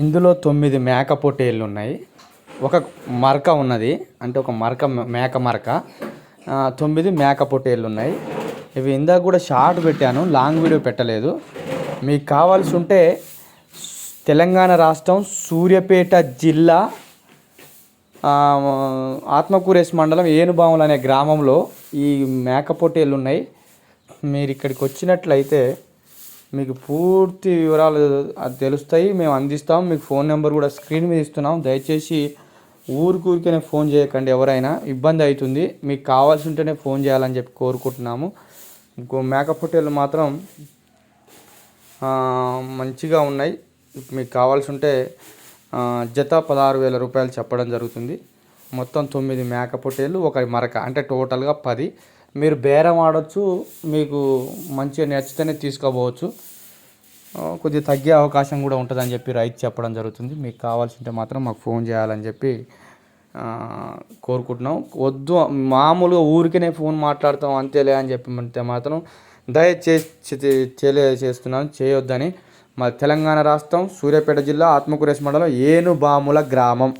ఇందులో తొమ్మిది మేక పొట్టేళ్ళు ఉన్నాయి. ఒక మరక ఉన్నది. అంటే ఒక మరక మేక మరక. తొమ్మిది మేక పొట్టేళ్ళు ఉన్నాయి. ఇవి ఇందాక కూడా షార్ట్ పెట్టాను లాంగ్ వీడియో పెట్టలేదు. మీకు కావాల్సి ఉంటే తెలంగాణ రాష్ట్రం సూర్యాపేట జిల్లా ఆత్మకూరేశ్ మండలం ఏనుబాములు అనే గ్రామంలో ఈ మేక పొట్టేళ్ళు ఉన్నాయి. మీరు ఇక్కడికి వచ్చినట్లయితే మీకు పూర్తి వివరాలు అది తెలుస్తాయి. మేము అందిస్తాం. మీకు ఫోన్ నెంబర్ కూడా స్క్రీన్ మీద ఇస్తున్నాం. దయచేసి ఊరికూరికనే ఫోన్ చేయకండి ఎవరైనా. ఇబ్బంది అవుతుంది. మీకు కావాల్సి ఉంటేనే ఫోన్ చేయాలని చెప్పి కోరుకుంటున్నాము. ఇంకో మేక మాత్రం మంచిగా ఉన్నాయి. మీకు కావాల్సి ఉంటే జత పదహారు వేల రూపాయలు చెప్పడం జరుగుతుంది. మొత్తం తొమ్మిది మేక పొట్టేళ్ళు ఒక మరక అంటే టోటల్గా పది. మీరు బేరం ఆడొచ్చు మీకు మంచిగా నచ్చితేనే తీసుకోపోవచ్చు. కొద్దిగా తగ్గే అవకాశం కూడా ఉంటుందని చెప్పి రైతు చెప్పడం జరుగుతుంది. మీకు కావాల్సింటే మాత్రం మాకు ఫోన్ చేయాలని చెప్పి కోరుకుంటున్నాం. వద్దు మామూలుగా ఊరికనే ఫోన్ మాట్లాడతాం అంతేలే అని చెప్పి అంటే మాత్రం దయచేసి తెలియజేస్తున్నాను. చేయొద్దని. మా తెలంగాణ రాష్ట్రం సూర్యాపేట జిల్లా ఆత్మకూరేశ్ మండలం ఏనుబాముల గ్రామం.